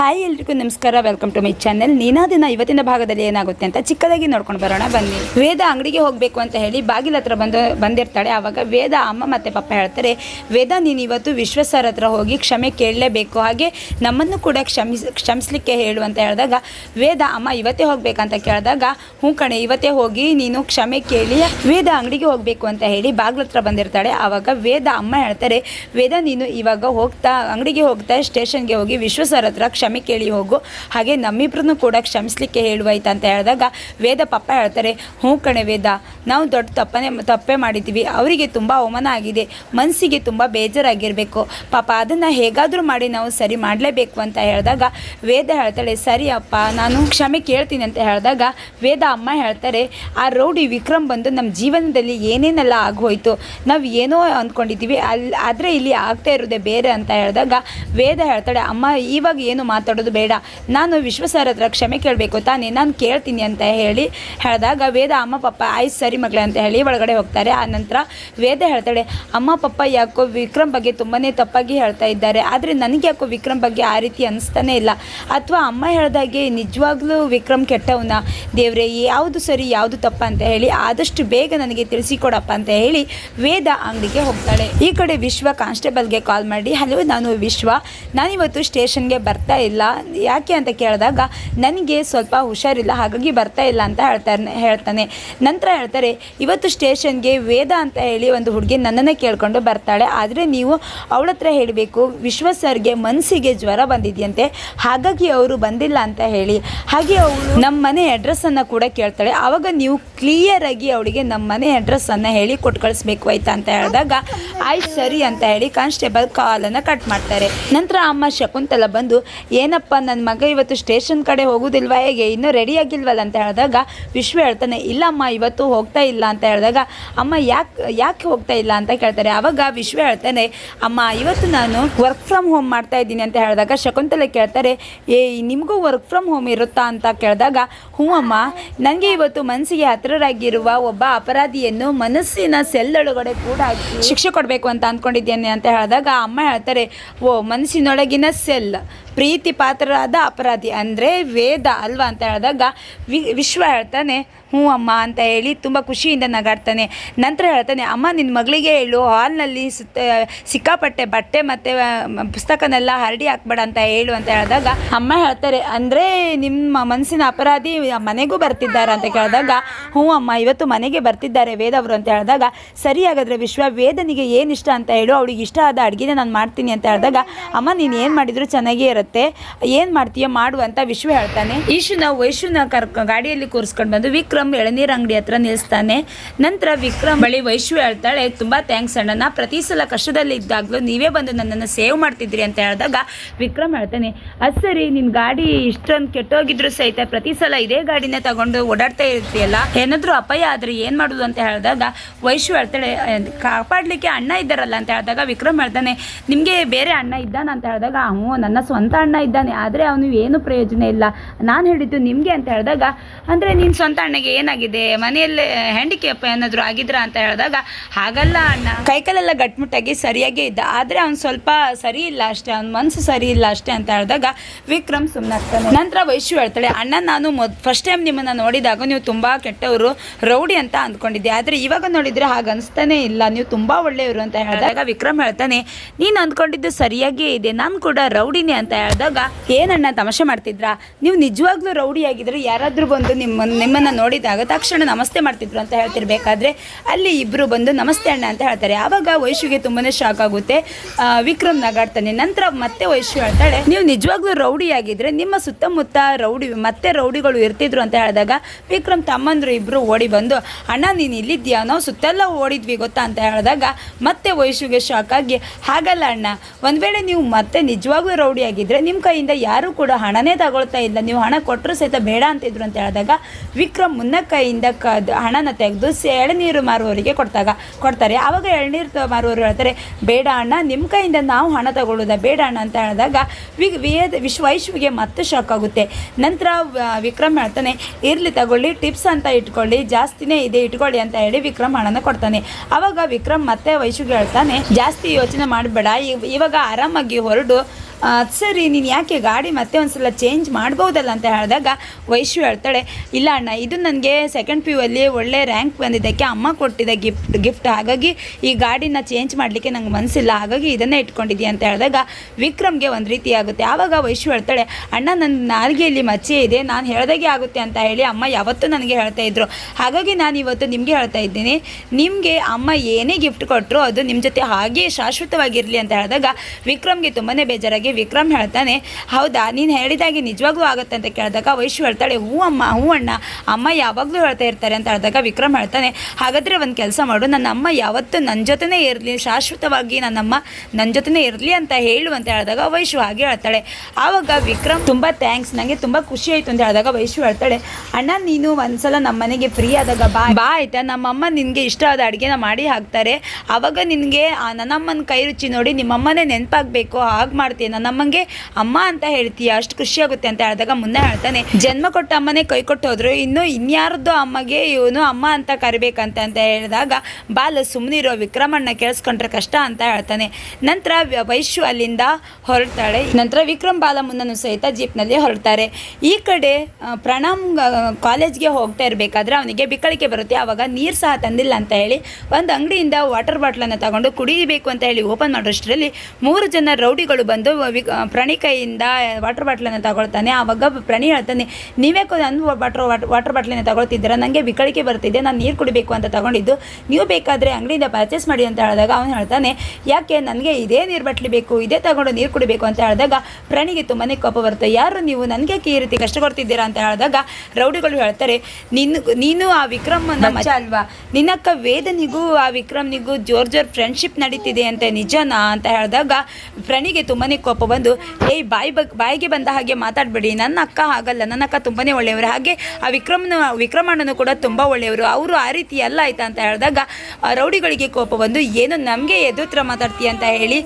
Hi ಎಲ್ರಿಗೂ ನಮಸ್ಕಾರ welcome to my channel ನೀನಾದಿನ ಇವತ್ತಿನ ಭಾಗದಲ್ಲಿ ಏನಾಗುತ್ತೆ ಅಂತ ಚಿಕ್ಕದಾಗಿ ನೋಡ್ಕೊಂಡು ಬರೋಣ, ಬನ್ನಿ. ವೇದ ಅಂಗಡಿಗೆ ಹೋಗಬೇಕು ಅಂತ ಹೇಳಿ ಬಾಗಿಲ ಹತ್ರ ಬಂದು, ಬಂದಿರ್ತಾಳೆ. ಆವಾಗ ವೇದ ಅಮ್ಮ ಮತ್ತೆ ಪಪ್ಪ ಹೇಳ್ತಾರೆ, ವೇದ, ನೀನು ಇವತ್ತು ವಿಶ್ವ ಸರ್ ಹತ್ರ ಹೋಗಿ ಕ್ಷಮೆ ಕೇಳಲೇಬೇಕು. ಹಾಗೆ ನಮ್ಮನ್ನು ಕೂಡ ಕ್ಷಮಿಸ್, ಕ್ಷಮಿಸ್ಲಿಕ್ಕೆ ಹೇಳು ಅಂತ ಹೇಳಿದಾಗ, ವೇದ, ಅಮ್ಮ ಇವತ್ತೇ ಹೋಗ್ಬೇಕಂತ ಕೇಳಿದಾಗ, ಹ್ಞೂ ಕಣೆ, ಇವತ್ತೇ ಹೋಗಿ ನೀನು ಕ್ಷಮೆ ಕೇಳಿ, ವೇದ ಅಂಗಡಿಗೆ ಹೋಗಬೇಕು ಅಂತ ಹೇಳಿ ಬಾಗಿಲ ಹತ್ರ ಬಂದಿರ್ತಾಳೆ. ಆವಾಗ ವೇದ ಅಮ್ಮ ಹೇಳ್ತಾರೆ, ವೇದ, ನೀನು ಇವಾಗ ಹೋಗ್ತಾ, ಅಂಗಡಿಗೆ ಹೋಗ್ತಾ, ಸ್ಟೇಷನ್ಗೆ ಹೋಗಿ ವಿಶ್ವ ಸರ್ ಹತ್ರ ಕ್ಷಮೆ ಕೇಳಿ ಹೋಗು. ಹಾಗೆ ನಮ್ಮಿಬ್ರು ಕೂಡ ಕ್ಷಮಿಸ್ಲಿಕ್ಕೆ ಹೇಳುವಾಯ್ತು ಅಂತ ಹೇಳಿದಾಗ ವೇದ ಪಪ್ಪ ಹೇಳ್ತಾರೆ, ಹ್ಞೂ ಕಣೆ ವೇದ, ನಾವು ದೊಡ್ಡ ತಪ್ಪನೆ ತಪ್ಪೇ ಮಾಡಿದ್ದೀವಿ ಅವರಿಗೆ ತುಂಬ ಅವಮಾನ ಆಗಿದೆ. ಮನಸ್ಸಿಗೆ ತುಂಬ ಬೇಜಾರಾಗಿರಬೇಕು. ಪಾಪ ಅದನ್ನು ಹೇಗಾದರೂ ಮಾಡಿ ನಾವು ಸರಿ ಮಾಡಲೇಬೇಕು ಅಂತ ಹೇಳಿದಾಗ ವೇದ ಹೇಳ್ತಾಳೆ, ಸರಿ ಅಪ್ಪ, ನಾನು ಕ್ಷಮೆ ಕೇಳ್ತೀನಿ ಅಂತ ಹೇಳಿದಾಗ ವೇದ ಅಮ್ಮ ಹೇಳ್ತಾರೆ, ಆ ರೌಡಿ ವಿಕ್ರಮ್ ಬಂದು ನಮ್ಮ ಜೀವನದಲ್ಲಿ ಏನೇನೆಲ್ಲ ಆಗೋಯ್ತು? ನಾವು ಏನೋ ಅಂದ್ಕೊಂಡಿದ್ದೀವಿ ಅಲ್ಲಿ ಆದರೆ ಇಲ್ಲಿ ಆಗ್ತಾ ಇರೋದೇ ಬೇರೆ ಅಂತ ಹೇಳಿದಾಗ ವೇದ ಹೇಳ್ತಾಳೆ, ಅಮ್ಮ, ಇವಾಗ ಏನು ಮಾತಾಡೋದು ಬೇಡ. ನಾನು ವಿಶ್ವ ಸರ್ ಹತ್ರ ಕ್ಷಮೆ ಕೇಳಬೇಕು ತಾನೇ, ನಾನು ಕೇಳ್ತೀನಿ ಅಂತ ಹೇಳಿ ಹೇಳಿದಾಗ ವೇದ ಅಮ್ಮ ಪಪ್ಪ ಆಯ್ತು ಸರಿ ಮಗಳೇ ಅಂತ ಹೇಳಿ ಒಳಗಡೆ ಹೋಗ್ತಾರೆ. ಆ ನಂತರ ವೇದ ಹೇಳ್ತಾಳೆ, ಅಮ್ಮ ಪಪ್ಪ ಯಾಕೋ ವಿಕ್ರಮ್ ಬಗ್ಗೆ ತುಂಬಾ ತಪ್ಪಾಗಿ ಹೇಳ್ತಾ ಇದ್ದಾರೆ. ಆದರೆ ನನಗೆ ಯಾಕೋ ವಿಕ್ರಮ್ ಬಗ್ಗೆ ಆ ರೀತಿ ಅನಿಸ್ತಾನೇ ಇಲ್ಲ. ಅಥವಾ ಅಮ್ಮ ಹೇಳ್ದಾಗೆ ನಿಜವಾಗ್ಲೂ ವಿಕ್ರಮ್ ಕೆಟ್ಟವನ? ದೇವ್ರೆ, ಯಾವುದು ಸರಿ, ಯಾವುದು ತಪ್ಪ ಅಂತ ಹೇಳಿ ಆದಷ್ಟು ಬೇಗ ನನಗೆ ತಿಳಿಸಿಕೊಡಪ್ಪ ಅಂತ ಹೇಳಿ ವೇದ ಅಂಗಡಿಗೆ ಹೋಗ್ತಾಳೆ. ಈ ಕಡೆ ವಿಶ್ವ ಕಾನ್ಸ್ಟೇಬಲ್ಗೆ ಕಾಲ್ ಮಾಡಿ, ಹಲೋ, ನಾನು ವಿಶ್ವ. ನಾನಿವತ್ತು ಸ್ಟೇಷನ್ಗೆ ಬರ್ತಾ ಇಲ್ಲ. ಯಾಕೆ ಅಂತ ಕೇಳಿದಾಗ, ನನಗೆ ಸ್ವಲ್ಪ ಹುಷಾರಿಲ್ಲ, ಹಾಗಾಗಿ ಬರ್ತಾ ಇಲ್ಲ ಅಂತ ಹೇಳ್ತಾನೆ ಹೇಳ್ತಾನೆ. ನಂತರ ಹೇಳ್ತಾರೆ, ಇವತ್ತು ಸ್ಟೇಷನ್ಗೆ ವೇದ ಅಂತ ಹೇಳಿ ಒಂದು ಹುಡುಗಿ ನನ್ನನ್ನೇ ಕೇಳಿಕೊಂಡು ಬರ್ತಾಳೆ. ಆದರೆ ನೀವು ಅವಳ ಹತ್ರ ಹೇಳಬೇಕು, ವಿಶ್ವ ಸರ್ಗೆ ಮನಸ್ಸಿಗೆ ಜ್ವರ ಬಂದಿದೆಯಂತೆ. ಹಾಗಾಗಿ ಅವರು ಬಂದಿಲ್ಲ ಅಂತ ಹೇಳಿ. ಹಾಗೆ ಅವಳು ನಮ್ಮ ಮನೆ ಅಡ್ರೆಸ್ಸನ್ನು ಕೂಡ ಕೇಳ್ತಾಳೆ. ಆವಾಗ ನೀವು ಕ್ಲಿಯರಾಗಿ ಅವಳಿಗೆ ನಮ್ಮ ಮನೆ ಅಡ್ರೆಸ್ಸನ್ನು ಹೇಳಿ ಕೊಟ್ಟು ಕಳಿಸ್ಬೇಕು ಆಯ್ತಾ? ಅಂತ ಹೇಳಿದಾಗ, ಆಯ್ತು ಸರಿ ಅಂತ ಹೇಳಿ ಕಾನ್ಸ್ಟೇಬಲ್ ಕಾಲನ್ನು ಕಟ್ ಮಾಡ್ತಾರೆ. ನಂತರ ಅಮ್ಮ ಶಕುಂತಲ ಬಂದು ಏನಪ್ಪ ನನ್ನ ಮಗ ಇವತ್ತು ಸ್ಟೇಷನ್ ಕಡೆ ಹೋಗೋದಿಲ್ವಾ ಹೇಗೆ? ಇನ್ನೂ ರೆಡಿ ಆಗಿಲ್ವಲ್ಲ ಅಂತ ಹೇಳಿದಾಗ, ವಿಶ್ವ ಹೇಳ್ತಾನೆ, ಇಲ್ಲಮ್ಮ, ಇವತ್ತು ಹೋಗ್ತಾ ಇಲ್ಲ ಅಂತ ಹೇಳಿದಾಗ, ಅಮ್ಮ, ಯಾಕೆ ಯಾಕೆ ಹೋಗ್ತಾ ಇಲ್ಲ? ಅಂತ ಕೇಳ್ತಾರೆ. ಆವಾಗ ವಿಶ್ವ ಹೇಳ್ತಾನೆ, ಅಮ್ಮ, ಇವತ್ತು ನಾನು ವರ್ಕ್ ಫ್ರಮ್ ಹೋಮ್ ಮಾಡ್ತಾ ಇದ್ದೀನಿ ಅಂತ ಹೇಳಿದಾಗ, ಶಕುಂತಲೆ ಕೇಳ್ತಾರೆ, ಏ, ನಿಮಗೂ ವರ್ಕ್ ಫ್ರಮ್ ಹೋಮ್ ಇರುತ್ತಾ? ಅಂತ ಕೇಳಿದಾಗ, ಹ್ಞೂ ಅಮ್ಮ ನನಗೆ ಇವತ್ತು ಮನಸ್ಸಿಗೆ ಹತ್ರರಾಗಿರುವ ಒಬ್ಬ ಅಪರಾಧಿಯನ್ನು ಮನಸ್ಸಿನ ಸೆಲ್ಲೊಳಗಡೆ ಕೂಡ ಶಿಕ್ಷೆ ಕೊಡಬೇಕು ಅಂತ ಅಂದ್ಕೊಂಡಿದ್ದೇನೆ ಅಂತ ಹೇಳಿದಾಗ, ಅಮ್ಮ ಹೇಳ್ತಾರೆ, ಓ, ಮನಸ್ಸಿನೊಳಗಿನ ಸೆಲ್ ಪ್ರೀತಿ ಪಾತ್ರರಾದ ಅಪರಾಧಿ ಅಂದರೆ ವೇದ ಅಲ್ವಾ ಅಂತ ಹೇಳಿದಾಗ ವಿಶ್ವ ಹೇಳ್ತಾನೆ, ಹ್ಞೂ ಅಮ್ಮ ಅಂತ ಹೇಳಿ ತುಂಬ ಖುಷಿಯಿಂದ ನಗಾಡ್ತಾನೆ. ನಂತರ ಹೇಳ್ತಾನೆ, ಅಮ್ಮ ನಿನ್ನ ಮಗಳಿಗೆ ಹೇಳು, ಹಾಲ್ನಲ್ಲಿ ಸುತ್ತ ಸಿಕ್ಕಾಪಟ್ಟೆ ಬಟ್ಟೆ ಮತ್ತು ಪುಸ್ತಕನೆಲ್ಲ ಹರಡಿ ಹಾಕ್ಬೇಡ ಅಂತ ಹೇಳು ಅಂತ ಹೇಳಿದಾಗ ಅಮ್ಮ ಹೇಳ್ತಾರೆ, ಅಂದರೆ ನಿಮ್ಮ ಮನಸ್ಸಿನ ಅಪರಾಧಿ ಮನೆಗೂ ಬರ್ತಿದ್ದಾರೆ ಅಂತ ಕೇಳಿದಾಗ, ಹ್ಞೂ ಅಮ್ಮ ಇವತ್ತು ಮನೆಗೆ ಬರ್ತಿದ್ದಾರೆ ವೇದವರು ಅಂತ ಹೇಳಿದಾಗ, ಸರಿ ಹಾಗಾದರೆ ವಿಶ್ವ, ವೇದನಿಗೆ ಏನು ಇಷ್ಟ ಅಂತ ಹೇಳು, ಅವಳಿಗೆ ಇಷ್ಟ ಆದ ಅಡುಗೆನ ನಾನು ಮಾಡ್ತೀನಿ ಅಂತ ಹೇಳಿದಾಗ, ಅಮ್ಮ ನೀನು ಏನು ಮಾಡಿದರೂ ಚೆನ್ನಾಗೇ ಇರುತ್ತೆ. ಏನು ಮಾಡ್ತೀಯ ಮಾಡು ಅಂತ ವಿಶ್ವ ಹೇಳ್ತಾನೆ. ಈಶುನ ವೈಶುನ ಕರ್ಕ ಗಾಡಿಯಲ್ಲಿ ಕೂರಿಸ್ಕೊಂಡು ಬಂದು ವಿಕ್ರಮ್ ಎಳನೀರ್ ಅಂಗಡಿ ಹತ್ರ ನಿಲ್ಲಿಸ್ತಾನೆ ನಂತರ ವಿಕ್ರಮ್ ಬಳಿ ವೈಶ್ವ ಹೇಳ್ತಾಳೆ, ತುಂಬ ಥ್ಯಾಂಕ್ಸ್ ಅಣ್ಣ. ಪ್ರತಿ ಸಲ ಕಷ್ಟದಲ್ಲಿ ಇದ್ದಾಗಲೂ ನೀವೇ ಬಂದು ನನ್ನನ್ನು ಸೇವ್ ಮಾಡ್ತಿದ್ರಿ ಅಂತ ಹೇಳಿದಾಗ ವಿಕ್ರಮ್ ಹೇಳ್ತಾನೆ, ಅದು ಸರಿ ನಿನ್ನ ಗಾಡಿ ಇಷ್ಟೊಂದು ಕೆಟ್ಟೋಗಿದ್ರು ಸಹಿತ ಪ್ರತಿ ಸಲ ಇದೇ ಗಾಡಿನ ತಗೊಂಡು ಓಡಾಡ್ತಾ ಇರ್ತೀಯಲ್ಲ. ಏನಾದರೂ ಅಪಾಯ ಆದರೆ ಏನು ಮಾಡೋದು? ಅಂತ ಹೇಳಿದಾಗ ವೈಶ್ವ ಹೇಳ್ತಾಳೆ ಕಾಪಾಡಲಿಕ್ಕೆ ಅಣ್ಣ ಇದ್ದಾರಲ್ಲ ಅಂತ ಹೇಳಿದಾಗ ವಿಕ್ರಮ್ ಹೇಳ್ತಾನೆ, ನಿಮಗೆ ಬೇರೆ ಅಣ್ಣ ಇದ್ದಾನ? ಅಂತ ಹೇಳಿದಾಗ, ಹ್ಞೂ, ನನ್ನ ಸ್ವಂತ ಅಣ್ಣ ಇದ್ದಾನೆ, ಆದರೆ ಅವನು ಏನು ಪ್ರಯೋಜನ ಇಲ್ಲ. ನಾನು ಹೇಳಿದ್ದು ನಿಮಗೆ ಅಂತ ಹೇಳಿದಾಗ, ಅಂದರೆ ನಿನ್ನ ಸ್ವಂತ ಅಣ್ಣಗೆ ಏನಾಗಿದೆ? ಮನೆಯಲ್ಲೇ ಹ್ಯಾಂಡಿಕ್ಯಾಪ್ ಏನಾದರೂ ಆಗಿದ್ರಾ ಅಂತ ಹೇಳಿದಾಗ, ಹಾಗಲ್ಲ ಅಣ್ಣ. ಕೈಕಾಲೆಲ್ಲ ಗಟ್ಮುಟ್ಟಾಗಿ ಸರಿಯಾಗೇ ಇದ್ದ. ಆದರೆ ಅವ್ನು ಸ್ವಲ್ಪ ಸರಿ ಇಲ್ಲ ಅಷ್ಟೇ, ಅವ್ನ ಮನಸ್ಸು ಸರಿ ಇಲ್ಲ ಅಷ್ಟೇ ಅಂತ ಹೇಳಿದಾಗ, ವಿಕ್ರಮ್ ಸುಮ್ಮನಾಗ್ತಾನೆ ನಂತರ ವೈಶ್ಯು ಹೇಳ್ತಾಳೆ, ಅಣ್ಣ, ನಾನು ಮೊದ್ ಫಸ್ಟ್ ಟೈಮ್ ನಿಮ್ಮನ್ನು ನೋಡಿದಾಗ ನೀವು ತುಂಬ ಕೆಟ್ಟವರು, ರೌಡಿ ಅಂತ ಅಂದ್ಕೊಂಡಿದ್ದೆ. ಆದರೆ ಇವಾಗ ನೋಡಿದರೆ ಹಾಗೆ ಅನಿಸ್ತಾನೆ ಇಲ್ಲ. ನೀವು ತುಂಬ ಒಳ್ಳೆಯವರು ಅಂತ ಹೇಳಿದಾಗ, ವಿಕ್ರಮ್ ಹೇಳ್ತಾನೆ, ನೀನು ಅಂದ್ಕೊಂಡಿದ್ದು ಸರಿಯಾಗಿಯೇ ಇದೆ. ನಾನು ಕೂಡ ರೌಡಿನೇ ಅಂತ ಹೇಳಿದಾಗ ಏನಣ್ಣ ತಮಾಷೆ ಮಾಡ್ತಿದ್ರಾ? ನೀವು ನಿಜವಾಗ್ಲೂ ರೌಡಿ ಆಗಿದ್ರೆ ಯಾರಾದರೂ ಬಂದು ನಿಮ್ಮ ನಿಮ್ಮನ್ನು ನೋಡಿದಾಗ ತಕ್ಷಣ ನಮಸ್ತೆ ಮಾಡ್ತಿದ್ರು ಅಂತ ಹೇಳ್ತಿರ್ಬೇಕಾದ್ರೆ, ಅಲ್ಲಿ ಇಬ್ಬರು ಬಂದು ನಮಸ್ತೆ ಅಣ್ಣ ಅಂತ ಹೇಳ್ತಾರೆ. ಆವಾಗ ವೈಶುಗೆ ತುಂಬಾನೇ ಶಾಕ್ ಆಗುತ್ತೆ. ವಿಕ್ರಮ್ ನಗಾಡ್ತಾನೆ. ನಂತರ ಮತ್ತೆ ವೈಶು ಹೇಳ್ತಾಳೆ, ನೀವು ನಿಜವಾಗ್ಲೂ ರೌಡಿ ಆಗಿದ್ರೆ ನಿಮ್ಮ ಸುತ್ತಮುತ್ತ ರೌಡಿ, ಮತ್ತೆ ರೌಡಿಗಳು ಇರ್ತಿದ್ರು ಅಂತ ಹೇಳಿದಾಗ ವಿಕ್ರಮ್ ತಮ್ಮಂದ್ರು ಇಬ್ರು ಓಡಿ ಬಂದು, ಅಣ್ಣ, ನೀನು ಇಲ್ಲಿದ್ಯಾ ನಾವು ಸುತ್ತೆಲ್ಲ ಓಡಿದ್ವಿ ಗೊತ್ತಾ? ಅಂತ ಹೇಳಿದಾಗ ಮತ್ತೆ ವೈಶುಗೆ ಶಾಕ್ ಆಗಿ, ಹಾಗಲ್ಲ ಅಣ್ಣ. ಒಂದು ವೇಳೆ ನೀವು ಮತ್ತೆ ನಿಜವಾಗ್ಲೂ ರೌಡಿ ಆಗಿದ್ರೆ ನಿಮ್ಮ ಕೈಯಿಂದ ಯಾರು ಕೂಡ ಹಣನೇ ತಗೊಳ್ತಾ ಇಲ್ಲ. ನೀವು ಹಣ ಕೊಟ್ಟರು ಸಹಿತ ಬೇಡ ಅಂತಿದ್ರು ಅಂತ ಹೇಳಿದಾಗ ವಿಕ್ರಮ್ ಮುನ್ನ ಕೈಯಿಂದ ಕ ಹಣನ ತೆಗೆದು ಎಳನೀರು ಮಾರುವವರಿಗೆ ಕೊಡ್ತಾಗ ಕೊಡ್ತಾರೆ. ಆವಾಗ ಎಳನೀರು ಮಾರುವವರು ಹೇಳ್ತಾರೆ, ಬೇಡ ಅಣ್ಣ ನಿಮ್ಮ ಕೈಯಿಂದ ನಾವು ಹಣ ತಗೊಳ್ಳೋದ ಬೇಡ ಅಣ್ಣ ಅಂತ ಹೇಳಿದಾಗ ವಿ ವೇದ ವಿಶ್ವ ವೈಶ್ವಿಗೆ ಮತ್ತೆ ಶಾಕ್ ಆಗುತ್ತೆ. ನಂತರ ವಿಕ್ರಮ್ ಹೇಳ್ತಾನೆ, ಇರಲಿ ತಗೊಳ್ಳಿ, ಟಿಪ್ಸ್ ಅಂತ ಇಟ್ಕೊಳ್ಳಿ, ಜಾಸ್ತಿನೇ ಇದೆ, ಇಟ್ಕೊಳ್ಳಿ ಅಂತ ಹೇಳಿ ವಿಕ್ರಮ್ ಹಣನ ಕೊಡ್ತಾನೆ. ಆವಾಗ ವಿಕ್ರಮ್ ಮತ್ತೆ ವೈಶುಗೆ ಹೇಳ್ತಾನೆ, ಜಾಸ್ತಿ ಯೋಚನೆ ಮಾಡಬೇಡ ಇವಾಗ ಆರಾಮಾಗಿ ಹೊರಡು ಅದ್ ಸರಿ, ನೀನು ಯಾಕೆ ಗಾಡಿ ಮತ್ತೆ ಒಂದ್ಸಲ ಚೇಂಜ್ ಮಾಡ್ಬೋದಲ್ಲ ಅಂತ ಹೇಳಿದಾಗ ವೈಶ್ಯು ಹೇಳ್ತಾಳೆ, ಇಲ್ಲ ಅಣ್ಣ, ಇದು ನನಗೆ ಸೆಕೆಂಡ್ ಪಿ ಯು ಅಲ್ಲಿ ಒಳ್ಳೆ ರ್ಯಾಂಕ್ ಬಂದಿದ್ದಕ್ಕೆ ಅಮ್ಮ ಕೊಟ್ಟಿದ್ದ ಗಿಫ್ಟ್ ಗಿಫ್ಟ್ ಹಾಗಾಗಿ ಈ ಗಾಡಿನ ಚೇಂಜ್ ಮಾಡಲಿಕ್ಕೆ ನಂಗೆ ಮನಸ್ಸಿಲ್ಲ ಹಾಗಾಗಿ ಇದನ್ನೇ ಇಟ್ಕೊಂಡಿದ್ದೀಯ ಅಂತ ಹೇಳಿದಾಗ ವಿಕ್ರಮ್ಗೆ ಒಂದು ರೀತಿ ಆಗುತ್ತೆ. ಆವಾಗ ವೈಶ್ಯು ಹೇಳ್ತಾಳೆ, ಅಣ್ಣ ನನ್ನ ನಾಲ್ಗೆಯಲ್ಲಿ ಮಚ್ಚೆ ಇದೆ, ನಾನು ಹೇಳ್ದಾಗೆ ಆಗುತ್ತೆ ಅಂತ ಹೇಳಿ ಅಮ್ಮ ಯಾವತ್ತೂ ನನಗೆ ಹೇಳ್ತಾ ಇದ್ರು. ಹಾಗಾಗಿ ನಾನು ಇವತ್ತು ನಿಮಗೆ ಹೇಳ್ತಾ ಇದ್ದೀನಿ, ನಿಮಗೆ ಅಮ್ಮ ಏನೇ ಗಿಫ್ಟ್ ಕೊಟ್ಟರು ಅದು ನಿಮ್ಮ ಜೊತೆ ಹಾಗೆ ಶಾಶ್ವತವಾಗಿರಲಿ ಅಂತ ಹೇಳಿದಾಗ ವಿಕ್ರಮ್ಗೆ ತುಂಬಾ ಬೇಜಾರಾಗಿ ವಿಕ್ರಮ್ ಹೇಳ್ತಾನೆ, ಹೌದಾ, ನೀನು ಹೇಳಿದಾಗೆ ನಿಜವಾಗ್ಲೂ ಆಗುತ್ತೆ ಅಂತ ಕೇಳಿದಾಗ ವೈಶು ಹೇಳ್ತಾಳೆ, ಹೂ ಅಮ್ಮ, ಹೂ ಅಣ್ಣ, ಅಮ್ಮ ಯಾವಾಗಲೂ ಹೇಳ್ತಾ ಇರ್ತಾರೆ ಅಂತ ಹೇಳಿದಾಗ ವಿಕ್ರಮ್ ಹೇಳ್ತಾನೆ, ಹಾಗಾದರೆ ಒಂದು ಕೆಲಸ ಮಾಡು, ನನ್ನ ಅಮ್ಮ ಯಾವತ್ತೂ ನನ್ನ ಜೊತೆನೇ ಇರಲಿ, ಶಾಶ್ವತವಾಗಿ ನನ್ನಮ್ಮ ನನ್ನ ಜೊತೆನೇ ಇರಲಿ ಅಂತ ಹೇಳು ಅಂತ ಹೇಳಿದಾಗ ವೈಶು ಹಾಗೆ ಹೇಳ್ತಾಳೆ. ಆವಾಗ ವಿಕ್ರಮ್ ತುಂಬ ಥ್ಯಾಂಕ್ಸ್ ನನಗೆ ತುಂಬ ಖುಷಿ ಆಯಿತು ಅಂತ ಹೇಳಿದಾಗ ವೈಶು ಹೇಳ್ತಾಳೆ, ಅಣ್ಣ, ನೀನು ಒಂದ್ಸಲ ನಮ್ಮ ಮನೆಗೆ ಫ್ರೀ ಆದಾಗ ಬಾ ಬಾ ಆಯ್ತಾ? ನಮ್ಮಮ್ಮ ನಿನಗೆ ಇಷ್ಟವಾದ ಅಡುಗೆನ ಮಾಡಿ ಹಾಕ್ತಾರೆ, ಆವಾಗ ನಿನಗೆ ನನ್ನಮ್ಮನ ಕೈ ರುಚಿ ನೋಡಿ ನಿಮ್ಮಮ್ಮನೇ ನೆನಪಾಗಬೇಕು, ಹಾಗೆ ಮಾಡ್ತೀಯ ನನ್ನಮ್ಮಂಗೆ ಅಮ್ಮ ಅಂತ ಹೇಳ್ತೀಯ, ಅಷ್ಟು ಖುಷಿ ಆಗುತ್ತೆ ಅಂತ ಹೇಳಿದಾಗ ಮುಂದೆ ಹೇಳ್ತಾನೆ, ಜನ್ಮ ಕೊಟ್ಟ ಅಮ್ಮನೇ ಕೈ ಕೊಟ್ಟು ಹೋದ್ರು, ಇನ್ನು ಇನ್ಯಾರ್ದು ಅಮ್ಮಗೆ ಇವನು ಅಮ್ಮ ಅಂತ ಕರಿಬೇಕಂತ ಅಂತ ಹೇಳಿದಾಗ ಬಾಲ ಸುಮ್ಮನಿರೋ ವಿಕ್ರಮಣ್ಣ ಕೇಳಿಸ್ಕೊಂಡ್ರೆ ಕಷ್ಟ ಅಂತ ಹೇಳ್ತಾನೆ. ನಂತರ ವೈಶ್ಯು ಅಲ್ಲಿಂದ ಹೊರಡ್ತಾಳೆ. ನಂತರ ವಿಕ್ರಮ್ ಬಾಲ ಮುನ್ನನು ಸಹಿತ ಜೀಪ್ನಲ್ಲಿ ಹೊರಡ್ತಾರೆ. ಈ ಕಡೆ ಪ್ರಣಾಮ್ ಕಾಲೇಜ್ಗೆ ಹೋಗ್ತಾ ಇರಬೇಕಾದ್ರೆ ಅವನಿಗೆ ಬಿಕ್ಕಳಿಕೆ ಬರುತ್ತೆ. ಆವಾಗ ನೀರು ಸಹ ತಂದಿಲ್ಲ ಅಂತ ಹೇಳಿ ಒಂದು ಅಂಗಡಿಯಿಂದ ವಾಟರ್ ಬಾಟ್ಲನ್ನು ತಗೊಂಡು ಕುಡಿಬೇಕು ಅಂತ ಹೇಳಿ ಓಪನ್ ಮಾಡೋಷ್ಟರಲ್ಲಿ ಮೂರು ಜನ ರೌಡಿಗಳು ಬಂದು ವಿ ಪ್ರಣಿ ಕೈಯಿಂದ ವಾಟರ್ ಬಾಟ್ಲನ್ನು ತಗೊಳ್ತಾನೆ. ಆವಾಗ ಪ್ರಣಿ ಹೇಳ್ತಾನೆ ನೀವೇ ನನ್ನ ವಾಟರ್ ವಾಟರ್ ಬಾಟ್ಲನ್ನು ತಗೊಳ್ತಿದ್ದೀರ? ನನಗೆ ವಿಕಳಿಕೆ ಬರ್ತಿದೆ ನಾನು ನೀರು ಕುಡಿಬೇಕು ಅಂತ ತಗೊಂಡಿದ್ದು. ನೀವು ಬೇಕಾದರೆ ಅಂಗಡಿಯಿಂದ ಪರ್ಚೇಸ್ ಮಾಡಿ ಅಂತ ಹೇಳಿದಾಗ ಅವನು ಹೇಳ್ತಾನೆ ಯಾಕೆ ನನಗೆ ಇದೇ ನೀರು ಬಟ್ಲಿ ಬೇಕು ಇದೇ ತಗೊಂಡು ನೀರು ಕುಡಿಬೇಕು? ಅಂತ ಹೇಳಿದಾಗ ಪ್ರಣಿಗೆ ತುಂಬಾ ಕೋಪ ಬರುತ್ತೆ. ಯಾರು ನೀವು? ನನಗೆ ಈ ರೀತಿ ಕಷ್ಟ ಕೊಡ್ತಿದ್ದೀರಾ? ಅಂತ ಹೇಳಿದಾಗ ರೌಡಿಗಳು ಹೇಳ್ತಾರೆ ನಿನ್ನ ನೀನು ಆ ವಿಕ್ರಮ್ ಮಚ್ಚ ಅಲ್ವಾ? ನಿನ್ನಕ್ಕ ವೇದನಿಗೂ ಆ ವಿಕ್ರಮ್ನಿಗೂ ಜೋರ್ ಜೋರ್ ಫ್ರೆಂಡ್ಶಿಪ್ ನಡೀತಿದೆ ಅಂತ ನಿಜನಾ? ಅಂತ ಹೇಳಿದಾಗ ಪ್ರಣಿಗೆ ತುಂಬಾ ಕೋಪ ಬಂದು ಏಯ್ ಬಾಯಿ ಬಾಯಿಗೆ ಬಂದ ಹಾಗೆ ಮಾತಾಡಬೇಡಿ. ನನ್ನ ಅಕ್ಕ ಹಾಗಲ್ಲ. ನನ್ನ ಅಕ್ಕ ತುಂಬಾ ಒಳ್ಳೆಯವರು. ಹಾಗೆ ಆ ವಿಕ್ರಮ್ನ, ವಿಕ್ರಮಣ್ಣನು ಕೂಡ ತುಂಬ ಒಳ್ಳೆಯವರು. ಅವರು ಆ ರೀತಿ ಎಲ್ಲ ಆಯ್ತಾ? ಅಂತ ಹೇಳಿದಾಗ ರೌಡಿಗಳಿಗೆ ಕೋಪ ಬಂದು, ಏನು ನಮಗೆ ಎದುತ್ರ ಮಾತಾಡ್ತೀಯ ಅಂತ ಹೇಳಿ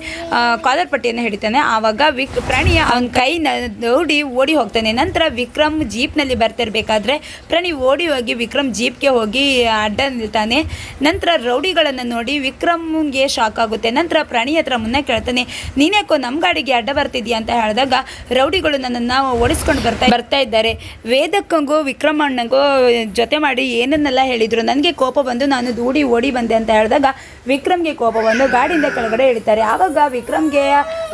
ಕಾಲರ್ ಪಟ್ಟಿಯನ್ನು ಹಿಡಿತಾನೆ. ಆವಾಗ ವಿಕ್, ಪ್ರಾಣಿಯ ಅವನ ಕೈ ನೋಡಿ ಓಡಿ ಹೋಗ್ತಾನೆ. ನಂತರ ವಿಕ್ರಮ್ ಜೀಪ್ನಲ್ಲಿ ಬರ್ತಿರ್ಬೇಕಾದ್ರೆ, ಪ್ರಾಣಿ ಓಡಿ ಹೋಗಿ ವಿಕ್ರಮ್ ಜೀಪ್ಗೆ ಹೋಗಿ ಅಡ್ಡ ನಿಲ್ತಾನೆ ನಂತರ ರೌಡಿಗಳನ್ನು ನೋಡಿ ವಿಕ್ರಮ್ಗೆ ಶಾಕ್ ಆಗುತ್ತೆ. ನಂತರ ಪ್ರಾಣಿ ಹತ್ರ ಮುನ್ನ ಕೇಳ್ತಾನೆ ನೀನೇಕೋ ನಮ್ಮ ಗಾಡಿಗೆ ಅಡ್ಡ ಬರ್ತಿದ್ಯಾ ಅಂತ ಹೇಳಿದಾಗ ರೌಡಿಗಳು ನನ್ನನ್ನು ಓಡಿಸ್ಕೊಂಡು ಬರ್ತಾ ಬರ್ತಾ ಇದ್ದಾರೆ. ವೇದಕ್ಕಂಗೂ ವಿಕ್ರಮಣ್ಣಂಗೂ ಜೊತೆ ಮಾಡಿ ಏನನ್ನೆಲ್ಲ ಹೇಳಿದ್ರು? ನನಗೆ ಕೋಪ ಬಂದು ನಾನು ದೂಡಿ ಓಡಿ ಬಂದೆ ಅಂತ ಹೇಳಿದಾಗ ವಿಕ್ರಮ್ಗೆ ಕೋಪ ಬಂದು ಗಾಡಿಯಿಂದ ಕೆಳಗಡೆ ಇಳಿತಾರೆ. ಆವಾಗ ವಿಕ್ರಮ್ಗೆ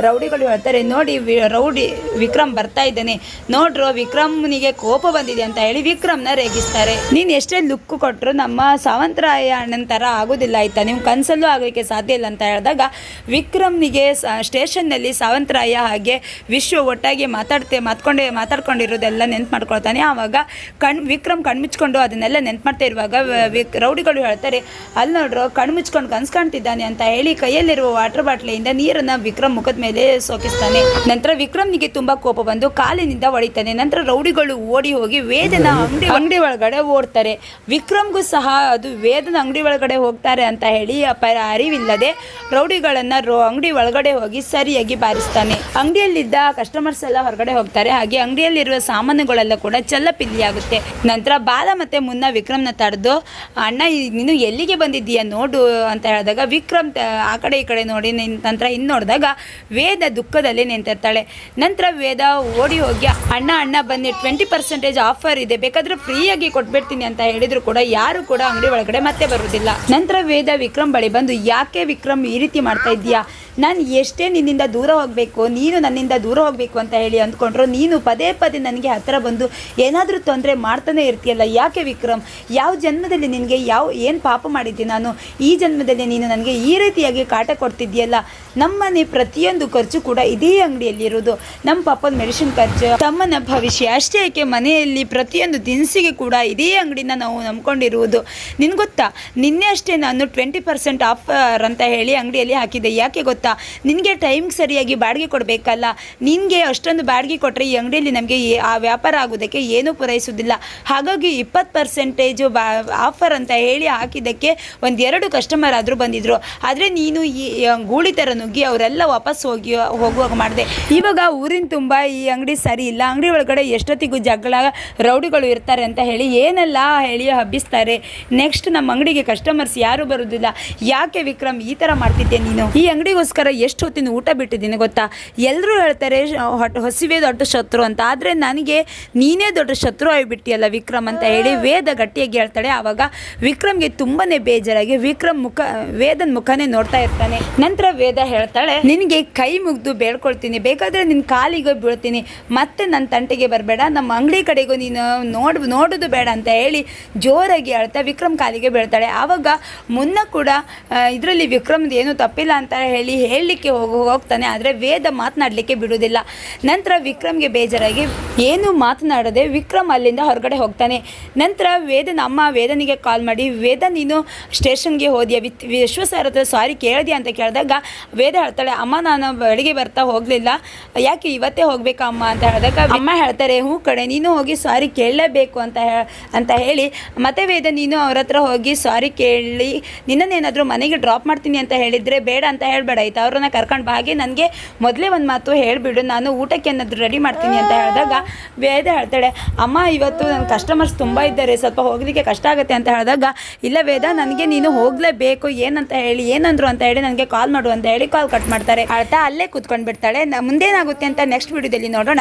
ರೌಡಿಗಳು ಹೇಳ್ತಾರೆ, ನೋಡಿ ರೌಡಿ ವಿಕ್ರಮ್ ಬರ್ತಾ ಇದ್ದಾನೆ. ನೋಡ್ರು, ವಿಕ್ರಮ್ನಿಗೆ ಕೋಪ ಬಂದಿದೆ ಅಂತ ಹೇಳಿ ವಿಕ್ರಮ್ನ ರೇಗಿಸ್ತಾರೆ. ನೀನು ಎಷ್ಟೇ ಲುಕ್ ಕೊಟ್ಟರು ನಮ್ಮ ಸಾವಂತರಾಯ ಅಣ್ಣನ ಥರ ಆಗೋದಿಲ್ಲ ಆಯ್ತಾ? ನೀವು ಕನಸಲ್ಲೂ ಆಗೋಕ್ಕೆ ಸಾಧ್ಯ ಇಲ್ಲ ಅಂತ ಹೇಳಿದಾಗ ವಿಕ್ರಮ್ನಿಗೆ ಸ್ಟೇಷನ್ನಲ್ಲಿ ಸಾವಂತರಾಯ ಹಾಗೆ ವಿಶ್ವ ಒಟ್ಟಾಗಿ ಮಾತಾಡ್ತೆ, ಮಾತ್ಕೊಂಡೆ, ಮಾತಾಡ್ಕೊಂಡಿರೋದೆಲ್ಲ ನೆನ್ಪು ಮಾಡ್ಕೊಳ್ತಾನೆ. ಆವಾಗ ಕಣ್, ವಿಕ್ರಮ್ ಕಣ್ಮುಚ್ಕೊಂಡು ಅದನ್ನೆಲ್ಲ ನೆನ್ಪು ಮಾಡ್ತಾ ಇರುವಾಗ ರೌಡಿಗಳು ಹೇಳ್ತಾರೆ, ಅಲ್ಲಿ ನೋಡ್ರು, ಕಣ್ಮುಚ್ಕೊಂಡು ಕನ್ಸು ಕಾಣ್ತಿದ್ದಾನೆ ಅಂತ ಹೇಳಿ ಕೈಯಲ್ಲಿರುವ ವಾಟರ್ ಬಾಟ್ಲಿಯಿಂದ ನೀರನ್ನ ವಿಕ್ರಮ್ ಮುಖದ ಮೇಲೆ ಸೋಕಿಸ್ತಾನೆ. ನಂತರ ವಿಕ್ರಮ್ನಿಗೆ ತುಂಬಾ ಕೋಪ ಬಂದು ಕಾಲಿನಿಂದ ಹೊಡಿತಾನೆ. ನಂತರ ರೌಡಿಗಳು ಓಡಿ ಹೋಗಿ ವೇದನ ಅಂಗಡಿ ಅಂಗಡಿ ಒಳಗಡೆ ಓಡ್ತಾರೆ. ವಿಕ್ರಮ್ಗೂ ಸಹ ಅದು ವೇದನ ಅಂಗಡಿ ಒಳಗಡೆ ಹೋಗ್ತಾರೆ ಅಂತ ಹೇಳಿ ಅರಿವಿಲ್ಲದೆ ರೌಡಿಗಳನ್ನ ಅಂಗಡಿ ಒಳಗಡೆ ಹೋಗಿ ಸರಿಯಾಗಿ ಬಾರಿಸ್ತಾನೆ. ಅಂಗಡಿಯಲ್ಲಿದ್ದ ಕಸ್ಟಮರ್ಸ್ ಎಲ್ಲ ಹೊರಗಡೆ ಹೋಗ್ತಾರೆ. ಹಾಗೆ ಅಂಗಡಿಯಲ್ಲಿರುವ ಸಾಮಾನುಗಳೆಲ್ಲ ಕೂಡ ಚೆಲ್ಲಪಿಲ್ಲಿ ಆಗುತ್ತೆ ನಂತರ ಬಾಲ ಮತ್ತೆ ಮುನ್ನ ವಿಕ್ರಮ್ನ ತಡೆದು, ಅಣ್ಣ, ನೀನು ಎಲ್ಲಿಗೆ ಬಂದಿದ್ದೀಯ? ನೋಡು, ಅಂತ ಹೇಳಿದಾಗ ವಿಕ್ರಮ್ ಆ ಕಡೆ ಈ ಕಡೆ ನೋಡಿ ನಿನ್ ನಂತರ ಇನ್ನು ನೋಡಿದಾಗ ವೇದ ದುಃಖದಲ್ಲಿ ನಿಂತಿರ್ತಾಳೆ. ನಂತರ ವೇದ ಓಡಿ ಹೋಗಿ, ಅಣ್ಣ ಅಣ್ಣ, ಬನ್ನಿ ಟ್ವೆಂಟಿ ಪರ್ಸೆಂಟೇಜ್ ಆಫರ್ ಇದೆ. ಬೇಕಾದ್ರೆ ಫ್ರೀಯಾಗಿ ಕೊಟ್ಬಿಡ್ತೀನಿ ಅಂತ ಹೇಳಿದ್ರು ಕೂಡ ಯಾರು ಕೂಡ ಅಂಗಡಿ ಒಳಗಡೆ ಮತ್ತೆ ಬರುವುದಿಲ್ಲ ನಂತರ ವೇದ ವಿಕ್ರಮ್ ಬಳಿ ಬಂದು, ಯಾಕೆ ವಿಕ್ರಮ್ ಈ ರೀತಿ ಮಾಡ್ತಾ ಇದ್ದೀಯಾ? ನಾನು ಎಷ್ಟೇ ನಿನ್ನಿಂದ ದೂರ ಹೋಗಬೇಕು, ನೀನು ನನ್ನಿಂದ ದೂರ ಹೋಗಬೇಕು ಅಂತ ಹೇಳಿ ಅಂದ್ಕೊಂಡ್ರು, ನೀನು ಪದೇ ಪದೇ ನನಗೆ ಹತ್ತಿರ ಬಂದು ಏನಾದರೂ ತೊಂದರೆ ಮಾಡ್ತಾನೆ ಇರ್ತೀಯಲ್ಲ, ಯಾಕೆ ವಿಕ್ರಮ್? ಯಾವ ಜನ್ಮದಲ್ಲಿ ನಿನಗೆ ಯಾವ, ಏನು ಪಾಪ ಮಾಡಿದ್ದೆ ನಾನು? ಈ ಜನ್ಮದಲ್ಲಿ ನೀನು ನನಗೆ ಈ ರೀತಿಯಾಗಿ ಕಾಟ ಕೊಡ್ತಿದ್ಯಲ್ಲ ನಮ್ಮನೆ ಪ್ರತಿಯೊಂದು ಖರ್ಚು ಕೂಡ ಇದೇ ಅಂಗಡಿಯಲ್ಲಿ ಇರೋದು. ನಮ್ಮ ಪಾಪದ ಮೆಡಿಸಿನ್ ಖರ್ಚು, ತಮ್ಮನ ಭವಿಷ್ಯ ಅಷ್ಟೇ ಯಾಕೆ ಮನೆಯಲ್ಲಿ ಪ್ರತಿಯೊಂದು ದಿನಸಿಗೆ ಕೂಡ ಇದೇ ಅಂಗಡಿನ ನಾವು ನಂಬ್ಕೊಂಡಿರುವುದು. ನಿನ್ಗೆ ಗೊತ್ತಾ? ನಿನ್ನೆ ಅಷ್ಟೇ ನಾನು ಟ್ವೆಂಟಿ ಪರ್ಸೆಂಟ್ ಆಫರ್ ಅಂತ ಹೇಳಿ ಅಂಗಡಿಯಲ್ಲಿ ಹಾಕಿದ್ದೆ. ಯಾಕೆ ಗೊತ್ತಾ? ನಿನಗೆ ಟೈಮ್ಗೆ ಸರಿಯಾಗಿ ಬಾಡಿಗೆ ಕೊಡಬೇಕಲ್ಲ. ನಿನಗೆ ಅಷ್ಟೊಂದು ಬಾಡಿಗೆ ಕೊಟ್ಟರೆ ಈ ಅಂಗಡಿಯಲ್ಲಿ ನಮಗೆ ಆ ವ್ಯಾಪಾರ ಆಗೋದಕ್ಕೆ ಏನೂ ಪೂರೈಸೋದಿಲ್ಲ ಹಾಗಾಗಿ ಇಪ್ಪತ್ತು ಪರ್ಸೆಂಟೇಜು ಬಾ ಆಫರ್ ಅಂತ ಹೇಳಿ ಹಾಕಿದ್ದಕ್ಕೆ ಒಂದೆರಡು ಕಸ್ಟಮರ್ ಆದರೂ ಬಂದಿದ್ರು. ಆದರೆ ನೀನು ಈ ಗೂಳಿ ಥರ ನುಗ್ಗಿ ಅವರೆಲ್ಲ ವಾಪಸ್ ಹೋಗಿ, ಹೋಗುವಾಗ ಮಾಡಿದೆ. ಇವಾಗ ಊರಿನ ತುಂಬ ಈ ಅಂಗಡಿ ಸರಿ ಇಲ್ಲ. ಅಂಗಡಿ ಒಳಗಡೆ ಎಷ್ಟೊತ್ತಿಗೂ ಜಗಳ, ರೌಡಿಗಳು ಇರ್ತಾರೆ ಅಂತ ಹೇಳಿ ಏನೆಲ್ಲ ಹೇಳಿ ಹಬ್ಬಿಸ್ತಾರೆ. ನೆಕ್ಸ್ಟ್ ನಮ್ಮ ಅಂಗಡಿಗೆ ಕಸ್ಟಮರ್ಸ್ ಯಾರು ಬರೋದಿಲ್ಲ. ಯಾಕೆ ವಿಕ್ರಮ್ ಈ ಥರ ಮಾಡ್ತಿದ್ದೆ ನೀನು? ಈ ಅಂಗಡಿಗೋಸ್ಕರ ಎಷ್ಟು ಹೊತ್ತಿನ ಊಟ ಬಿಟ್ಟಿದ್ದೀನಿ ಗೊತ್ತಾ? ಎಲ್ಲರೂ ಹೇಳ್ತಾರೆ ಹಸಿವೆ ದೊಡ್ಡ ಶತ್ರು ಅಂತ. ಆದರೆ ನನಗೆ ನೀನೇ ದೊಡ್ಡ ಶತ್ರು ಆಗಿಬಿಟ್ಟಿಯಲ್ಲ ವಿಕ್ರಮ್ ಅಂತ ಹೇಳಿ ವೇದ ಗಟ್ಟಿಯಾಗಿ ಹೇಳ್ತಾಳೆ. ಆವಾಗ ವಿಕ್ರಮ್ಗೆ ತುಂಬಾನೇ ಬೇಜಾರಾಗಿ, ವಿಕ್ರಮ್ ಮುಖ ವೇದನ್ ಮುಖನೇ ನೋಡ್ತಾ ಇರ್ತಾನೆ. ನಂತರ ವೇದ ಹೇಳ್ತಾಳೆ, ನಿನಗೆ ಕೈ ಮುಗ್ದು ಬೇಡ್ಕೊಳ್ತೀನಿ, ಬೇಕಾದ್ರೆ ನಿನ್ನ ಕಾಲಿಗೆ ಬೀಳ್ತೀನಿ, ಮತ್ತೆ ನನ್ನ ತಂಟೆಗೆ ಬರಬೇಡ, ನಮ್ಮ ಅಂಗಡಿ ಕಡೆಗೂ ನೀನು ನೋಡ್, ನೋಡೋದು ಬೇಡ ಅಂತ ಹೇಳಿ ಜೋರಾಗಿ ಹೇಳ್ತಾ ವಿಕ್ರಮ್ ಕಾಲಿಗೆ ಬೀಳ್ತಾಳೆ. ಆವಾಗ ಮುನ್ನ ಕೂಡ ಇದರಲ್ಲಿ ವಿಕ್ರಮ್ದು ಏನು ತಪ್ಪಿಲ್ಲ ಅಂತ ಹೇಳಿ ಹೇಳಲಿಕ್ಕೆ ಹೋಗಿ, ಹೋಗ್ತಾನೆ, ಆದರೆ ವೇದ ಮಾತನಾಡಲಿಕ್ಕೆ ಬಿಡುವುದಿಲ್ಲ. ನಂತರ ವಿಕ್ರಮ್ಗೆ ಬೇಜಾರಾಗಿ, ಏನು ಮಾತನಾಡದೆ ವಿಕ್ರಮ್ ಅಲ್ಲಿಂದ ಹೊರಗಡೆ ಹೋಗ್ತಾನೆ. ನಂತರ ವೇದನ ಅಮ್ಮ ವೇದನಿಗೆ ಕಾಲ್ ಮಾಡಿ, ವೇದ ನೀನು ಸ್ಟೇಷನ್ಗೆ ಹೋದ್ಯಾ, ವಿತ್ ವಿಶ್ವ ಸರ್ ಹತ್ರ ಸಾರಿ ಕೇಳಿದೆ ಅಂತ ಕೇಳಿದಾಗ ವೇದ ಹೇಳ್ತಾಳೆ ಅಮ್ಮ ನಾನು ಬೆಳಿಗ್ಗೆ ಬರ್ತಾ ಹೋಗಲಿಲ್ಲ. ಯಾಕೆ ಇವತ್ತೇ ಹೋಗ್ಬೇಕಾ ಅಮ್ಮ? ಅಂತ ಹೇಳಿದಾಗ ಅಮ್ಮ ಹೇಳ್ತಾರೆ ಹ್ಞೂ ಕಡೆ ನೀನು ಹೋಗಿ ಸಾರಿ ಕೇಳಲೇಬೇಕು ಅಂತ ಅಂತ ಹೇಳಿ ಮತ್ತೆ ವೇದ ನೀನು ಅವ್ರ ಹತ್ರ ಹೋಗಿ ಸಾರಿ ಕೇಳಿ ನಿನ್ನನ್ನೇನಾದರೂ ಮನೆಗೆ ಡ್ರಾಪ್ ಮಾಡ್ತೀನಿ ಅಂತ ಹೇಳಿದರೆ ಬೇಡ ಅಂತ ಹೇಳಬೇಡ ಆಯ್ತು? ಅವ್ರನ್ನ ಕರ್ಕೊಂಡು ಬಾಗಿ ಹಾಗೆ ನನಗೆ ಮೊದಲೇ ಒಂದು ಮಾತು ಹೇಳಿಬಿಡು ನಾನು ಊಟಕ್ಕೆ ಏನಾದರೂ ರೆಡಿ ಮಾಡ್ತೀನಿ ಅಂತ ಹೇಳಿದಾಗ ವೇದ ಹೇಳ್ತಾಳೆ ಅಮ್ಮ ಇವತ್ತು ನನ್ನ ಕಸ್ಟಮರ್ಸ್ ತುಂಬ ಇದ್ದಾರೆ ಸ್ವಲ್ಪ ಹೋಗಲಿಕ್ಕೆ ಕಷ್ಟ ಆಗುತ್ತೆ ಅಂತ ಹೇಳಿದಾಗ ಇಲ್ಲ ವೇದ ನನಗೆ ನೀನು ಹೋಗಲೇಬೇಕು ಏನಂತ ಹೇಳಿ, ಏನಂದ್ರು ಅಂತ ಹೇಳಿ ನನಗೆ ಕಾಲ್ ಮಾಡು ಅಂತ ಹೇಳಿ ಕಾಲ್ ಕಟ್ ಮಾಡ್ತಾರೆ. ಅಳ್ತಾ ಅಲ್ಲೇ ಕೂತ್ಕೊಂಡು ಬಿಡ್ತಾಳೆ ನ- ಮುಂದೇನಾಗುತ್ತೆ ಅಂತ ನೆಕ್ಸ್ಟ್ ವಿಡಿಯೋದಲ್ಲಿ ನೋಡೋಣ.